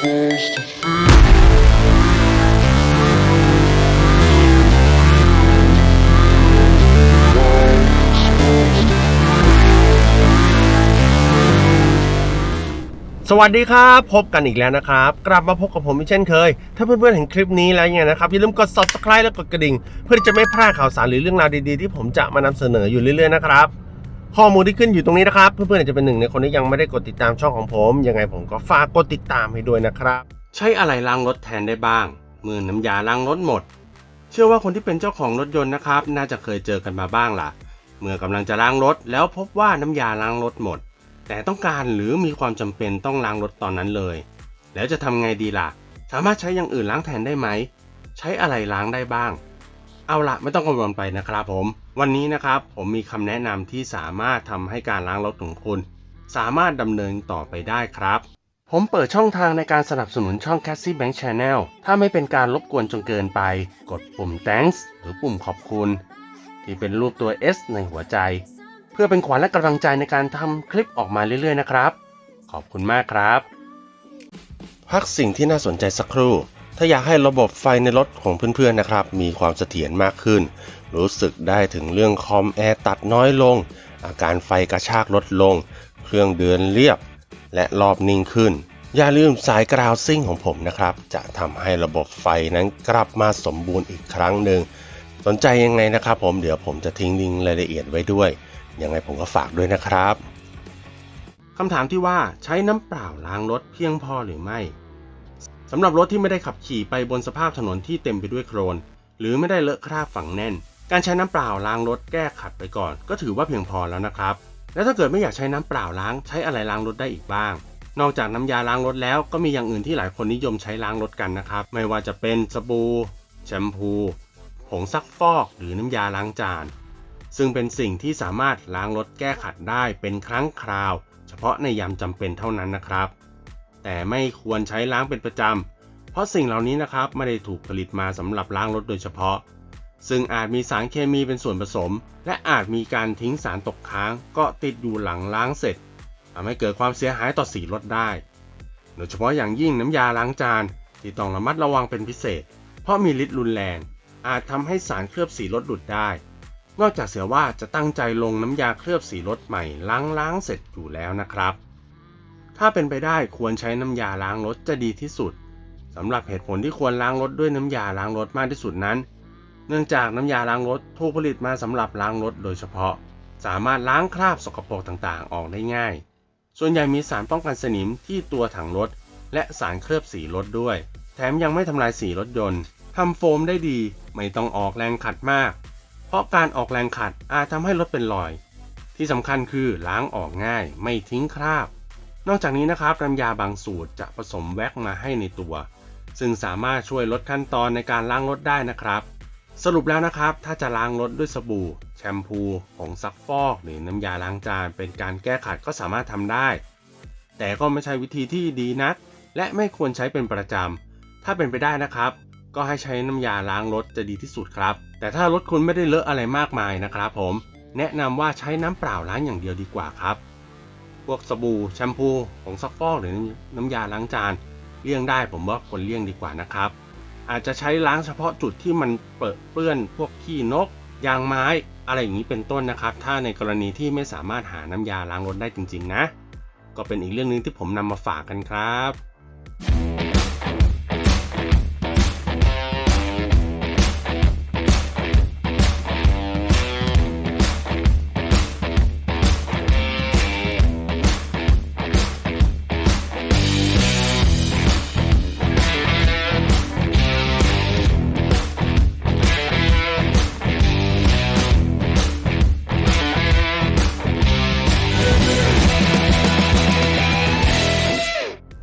supposed to feel. Supposed to สวัสดีครับ พบกันอีกแล้วนะครับ กลับมาพบกับผมอีกเช่นเคย ถ้าเพื่อนๆเห็นคลิปนี้แล้วไงนะครับ อย่าลืมกด subscribe และกดกระดิ่ง เพื่อที่จะไม่พลาดข่าวสารหรือเรื่องราวดีๆ ที่ผมจะมานำเสนออยู่เรื่อยๆนะครับ ข้อมูลที่ขึ้นอยู่ตรงนี้นะครับ เพื่อนๆอาจจะเป็นหนึ่งในคนที่ยังไม่ได้กดติดตามช่องของผม ยังไงผมก็ฝากกดติดตามให้ด้วยนะครับ ใช้อะไรล้างรถแทนได้บ้าง มื่อน้ำยาล้างรถหมด เชื่อว่าคนที่เป็นเจ้าของรถยนต์นะครับ น่าจะเคยเจอกันมาบ้างล่ะ เมื่อกำลังจะล้างรถ แล้วพบว่าน้ำยาล้างรถหมด แต่ต้องการหรือมีความจำเป็นต้องล้างรถตอนนั้นเลย แล้วจะทำไงดีล่ะ สามารถใช้อย่างอื่นล้างแทนได้ไหม ใช้อะไรล้างได้บ้าง เอาละไม่ต้องกังวลไปนะครับผม วันนี้นะครับผมมีคำแนะนำที่สามารถทำให้การล้างรถของคุณ สามารถดำเนินต่อไปได้ครับ ผมเปิดช่องทางในการสนับสนุนช่อง Cassie Bank Channel ถ้าไม่เป็นการรบกวนจนเกินไป กดปุ่ม thanks หรือปุ่มขอบคุณ ที่เป็นรูปตัว S ในหัวใจ เพื่อเป็นขวัญและกำลังใจในการทำคลิปออกมาเรื่อยๆนะครับ ขอบคุณมากครับ พักสิ่งที่น่าสนใจสักครู่ ถ้าอยากให้ระบบไฟในรถของเพื่อนๆนะครับ มีความเสถียรมากขึ้น รู้สึกได้ถึงเรื่องคอมแอร์ตัดน้อยลง อาการไฟกระชากลดลง เครื่องเดินเรียบ และรอบนิ่งขึ้น อย่าลืมสายกราวซิ่งของผมนะครับ จะทำให้ระบบไฟนั้นกลับมาสมบูรณ์อีกครั้งหนึ่ง สนใจยังไงนะครับ ผมเดี๋ยวผมจะทิ้งลิงก์รายละเอียดไว้ด้วย ยังไงผมก็ฝากด้วยนะครับคำถามที่ว่าใช้น้ำเปล่าล้างรถเพียงพอหรือไม่ สำหรับรถที่ไม่ได้ขับขี่ไปบนสภาพถนนที่เต็มไปด้วยโคลนหรือไม่ได้เลอะคราบฝังแน่น การใช้น้ำเปล่าล้างรถแก้ขัดไปก่อน ก็ถือว่าเพียงพอแล้วนะครับ แล้วถ้าเกิดไม่อยากใช้น้ำเปล่าล้างใช้อะไรล้างรถได้อีกบ้าง นอกจากน้ำยาล้างรถแล้วก็มีอย่างอื่นที่หลายคนนิยมใช้ล้างรถกันนะครับ ไม่ว่าจะเป็นสบู่แชมพูผงซักฟอกหรือน้ำยาล้างจาน ซึ่งเป็นสิ่งที่สามารถล้างรถแก้ขัดได้เป็นครั้งคราว เฉพาะในยามจำเป็นเท่านั้นนะครับ แต่ไม่ควรใช้ล้างเป็นประจำ เพราะสิ่งเหล่านี้นะครับไม่ได้ถูกผลิตมาสำหรับล้างรถโดยเฉพาะ ซึ่งอาจมีสารเคมีเป็นส่วนผสม และอาจมีการทิ้งสารตกค้างก็ติดอยู่หลังล้างเสร็จทำให้เกิดความเสียหายต่อสีรถได้ โดยเฉพาะอย่างยิ่งน้ำยาล้างจานที่ต้องระมัดระวังเป็นพิเศษ เพราะมีฤทธิ์รุนแรง อาจทำให้สารเคลือบสีรถหลุดได้นอกจากเสียว่าจะตั้งใจลงน้ำยาเคลือบสีรถใหม่ล้างล้างเสร็จอยู่แล้วนะครับ ถ้าเป็นไปได้ควรใช้น้ำยาล้างรถจะดีที่สุดสำหรับเหตุผลที่ควรล้างรถด้วยน้ำยาล้างรถมากที่สุดนั้น เนื่องจากน้ำยาล้างรถถูกผลิตมาสำหรับล้างรถโดยเฉพาะ สามารถล้างคราบสกปรกต่างๆ ออกได้ง่าย ส่วนใหญ่มีสารป้องกันสนิมที่ตัวถังรถ และสารเคลือบสีรถด้วย แถมยังไม่ทำลายสีรถยนต์ทำโฟมได้ดีไม่ต้องออกแรงขัดมาก เพราะการออกแรงขัดอาจทำให้รถเป็นรอย ที่สำคัญคือล้างออกง่ายไม่ทิ้งคราบ นอกจากนี้นะครับน้ำยาบางสูตรจะผสมแว็กมาให้ในตัว ซึ่งสามารถช่วยลดขั้นตอนในการล้างรถได้นะครับ สรุปแล้วนะครับ ถ้าจะล้างรถด้วยสบู่ แชมพูผงซักฟอก หรือน้ำยาล้างจานเป็นการแก้ขัดก็สามารถทำได้ แต่ก็ไม่ใช่วิธีที่ดีนัก และไม่ควรใช้เป็นประจำถ้าเป็นไปได้นะครับก็ให้ใช้น้ำยาล้างรถจะดีที่สุดครับ แต่ถ้ารถคุณไม่ได้เลอะอะไรมากมายนะครับผม แนะนำว่าใช้น้ำเปล่าล้างอย่างเดียวดีกว่าครับ วกสบู่แชมพูผงซักฟอกหรือน้ำยาล้างจานเลี่ยงได้ผมว่าควรเลี่ยงดีกว่านะครับ อาจจะใช้ล้างเฉพาะจุดที่มันเปื้อนเปื้อนพวกขี้นก ยางไม้ อะไรอย่างนี้เป็นต้นนะครับ ถ้าในกรณีที่ไม่สามารถหาน้ำยาล้างรถได้จริง ๆ นะ ก็เป็นอีกเรื่องหนึงที่ผมนำมาฝากกันครับ